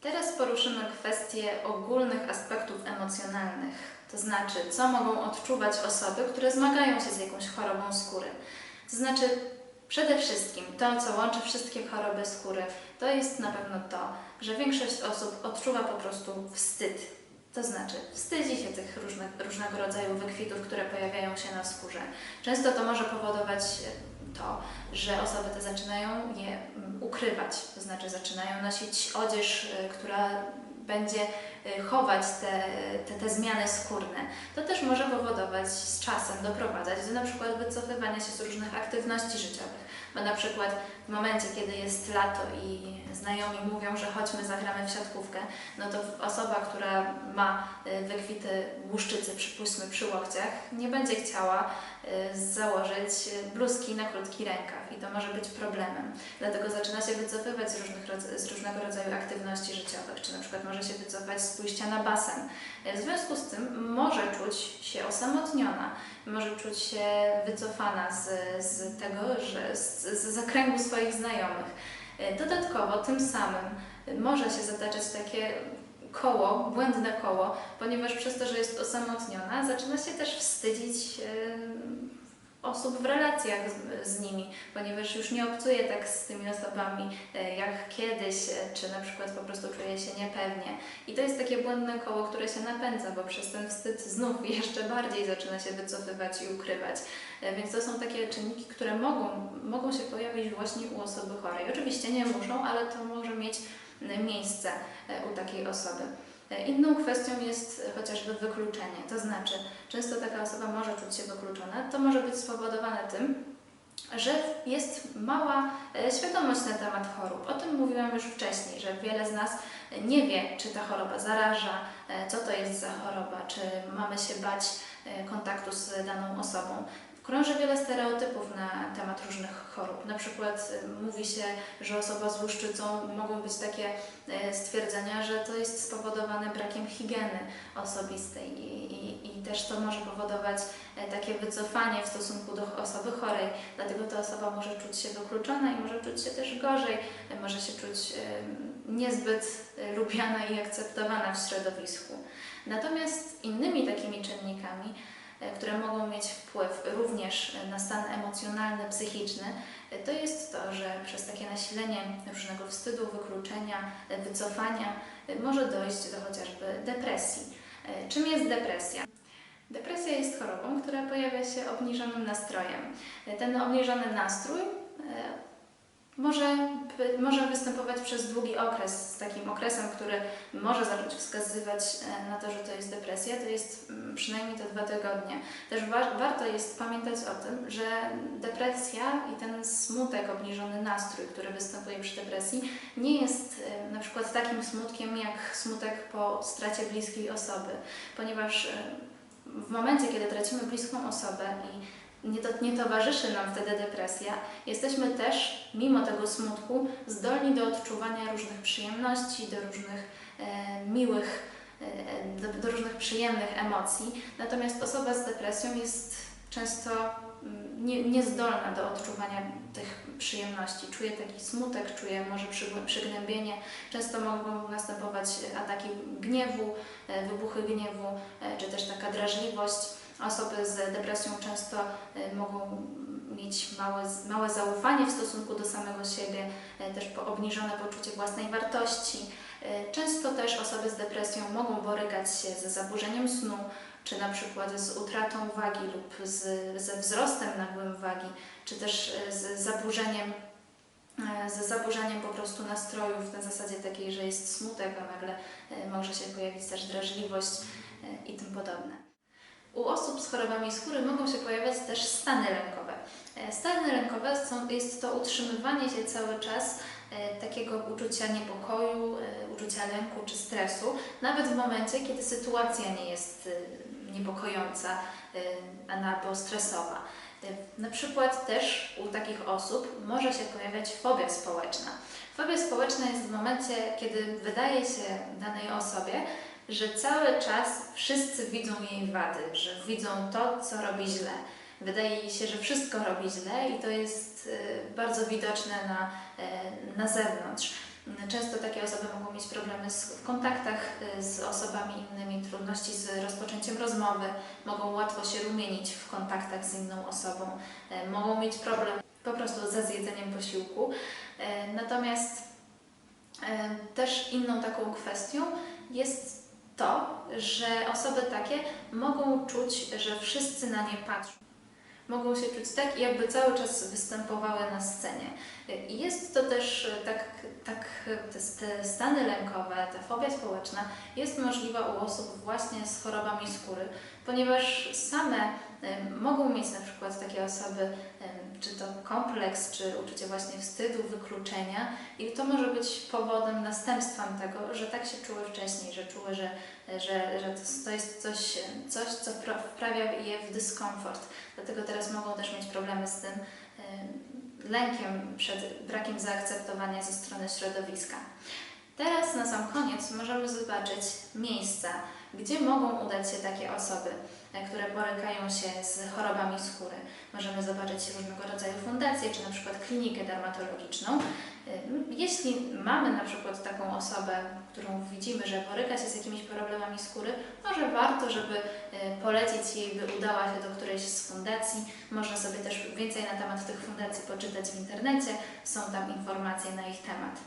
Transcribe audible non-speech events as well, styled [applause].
Teraz poruszymy kwestie ogólnych aspektów emocjonalnych, to znaczy, co mogą odczuwać osoby, które zmagają się z jakąś chorobą skóry. To znaczy, przede wszystkim to, co łączy wszystkie choroby skóry, to jest na pewno to, że większość osób odczuwa po prostu wstyd. To znaczy, wstydzi się tych różnych, różnego rodzaju wykwitów, które pojawiają się na skórze. Często to może powodować to, że osoby te zaczynają je mm, ukrywać, to znaczy zaczynają nosić odzież, e, która będzie e, chować te, te, te zmiany skórne. To też może powodować z czasem, doprowadzać do na przykład wycofywania się z różnych aktywności życiowych. Bo na przykład w momencie, kiedy jest lato i znajomi mówią, że chodźmy, zagramy w siatkówkę, no to osoba, która ma y, wykwity łuszczycy, przypuśćmy przy łokciach, nie będzie chciała y, założyć bluzki na krótki rękaw i to może być problemem. Dlatego zaczyna się wycofywać z, różnych, z różnego rodzaju aktywności życiowych, czy na przykład może się wycofać z pójścia na basen. W związku z tym może czuć się osamotniona, może czuć się wycofana z, z tego, że z, z zakręgu swoich znajomych. Dodatkowo tym samym może się zataczać takie koło, błędne koło, ponieważ przez to, że jest osamotniona, zaczyna się też wstydzić em, osób w relacjach z, z nimi, ponieważ już nie obcuje tak z tymi osobami e, jak kiedyś, e, czy na przykład po prostu czuje się niepewnie. I to jest takie błędne koło, które się napędza, bo przez ten wstyd znów [laughs] jeszcze bardziej zaczyna się wycofywać i ukrywać. E, Więc to są takie czynniki, które mogą, mogą się pojawić właśnie u osoby chorej. Oczywiście nie muszą, ale to może mieć miejsce u takiej osoby. E, Inną kwestią jest chociażby wykluczenie, to znaczy często taka osoba może czuć się wykluczona. To może być spowodowane tym, że jest mała e, świadomość na temat chorób. O tym mówiłam już wcześniej, że wiele z nas nie wie, czy ta choroba zaraża, e, co to jest za choroba, czy mamy się bać kontaktu z daną osobą. Krąży wiele stereotypów na temat różnych chorób. Na przykład e, mówi się, że osoba z łuszczycą mogą być takie e, stwierdzenia, że to jest spowodowane brakiem higieny osobistej i, i, i też to może powodować e, takie wycofanie w stosunku do osoby chorej. Dlatego ta osoba może czuć się wykluczona i może czuć się też gorzej, może się czuć niezbyt lubiana i akceptowana w środowisku. Natomiast innymi takimi czynnikami, które mogą mieć wpływ również na stan emocjonalny, psychiczny, to jest to, że przez takie nasilenie różnego wstydu, wykluczenia, wycofania może dojść do chociażby depresji. Czym jest depresja? Depresja jest chorobą, która pojawia się obniżonym nastrojem. Ten obniżony nastrój może, może występować przez długi okres. Takim okresem, który może zacząć wskazywać e, na to, że to jest depresja, to jest mm, przynajmniej te dwa tygodnie. Też wa- warto jest pamiętać o tym, że depresja i ten smutek, obniżony nastrój, który występuje przy depresji, nie jest e, na przykład takim smutkiem jak smutek po stracie bliskiej osoby, ponieważ e, w momencie, kiedy tracimy bliską osobę i nie, to, nie towarzyszy nam wtedy depresja, jesteśmy też, mimo tego smutku, zdolni do odczuwania różnych przyjemności, do różnych e, miłych, e, do, do różnych przyjemnych emocji. Natomiast osoba z depresją jest często mm, nie, niezdolna do odczuwania tych przyjemności. Czuje taki smutek, czuje może przygnębienie. Często mogą następować ataki gniewu, e, wybuchy gniewu, e, czy też taka drażliwość. Osoby z depresją często e, mogą mieć małe, małe zaufanie w stosunku do samego siebie, e, też obniżone poczucie własnej wartości. E, Często też osoby z depresją mogą borykać się ze zaburzeniem snu, czy na przykład z utratą wagi lub z, ze wzrostem nagłym wagi, czy też z zaburzeniem e, z zaburzeniem po prostu nastrojów na zasadzie takiej, że jest smutek, a nagle może się pojawić też drażliwość i tym podobne. U osób z chorobami skóry mogą się pojawiać też stany lękowe. E, Stany lękowe są, jest to utrzymywanie się cały czas e, takiego uczucia niepokoju, e, uczucia lęku czy stresu, nawet w momencie, kiedy sytuacja nie jest niepokojąca albo stresowa. Na przykład też u takich osób może się pojawiać fobia społeczna. Fobia społeczna jest w momencie, kiedy wydaje się danej osobie, że cały czas wszyscy widzą jej wady, że widzą to, co robi źle. Wydaje jej się, że wszystko robi źle i to jest e, bardzo widoczne na, e, na zewnątrz. Często takie osoby mogą mieć problemy w kontaktach y, z osobami innymi, trudności z rozpoczęciem rozmowy, mogą łatwo się rumienić w kontaktach z inną osobą, y, mogą mieć problem po prostu ze zjedzeniem posiłku. Y, Natomiast y, też inną taką kwestią jest to, że osoby takie mogą czuć, że wszyscy na nie patrzą. Mogą się czuć tak, jakby cały czas występowały na scenie. I jest to też tak, tak te, stany lękowe, ta fobia społeczna jest możliwa u osób właśnie z chorobami skóry, ponieważ same mogą mieć na przykład takie osoby, czy to kompleks, czy uczucie właśnie wstydu, wykluczenia i to może być powodem, następstwem tego, że tak się czuły wcześniej, że czuły, że, że, że to jest coś, coś co pra- wprawia je w dyskomfort. Dlatego teraz mogą też mieć problemy z tym em, lękiem przed brakiem zaakceptowania ze strony środowiska. Teraz na sam koniec możemy zobaczyć miejsca, gdzie mogą udać się takie osoby, e, które borykają się z chorobami skóry. Możemy zobaczyć różnego rodzaju fundacje, czy na przykład klinikę dermatologiczną. E, Jeśli mamy na przykład taką osobę, którą widzimy, że boryka się z jakimiś problemami skóry, może warto, żeby e, polecić jej, by udała się do którejś z fundacji. Można sobie też więcej na temat tych fundacji poczytać w internecie, są tam informacje na ich temat.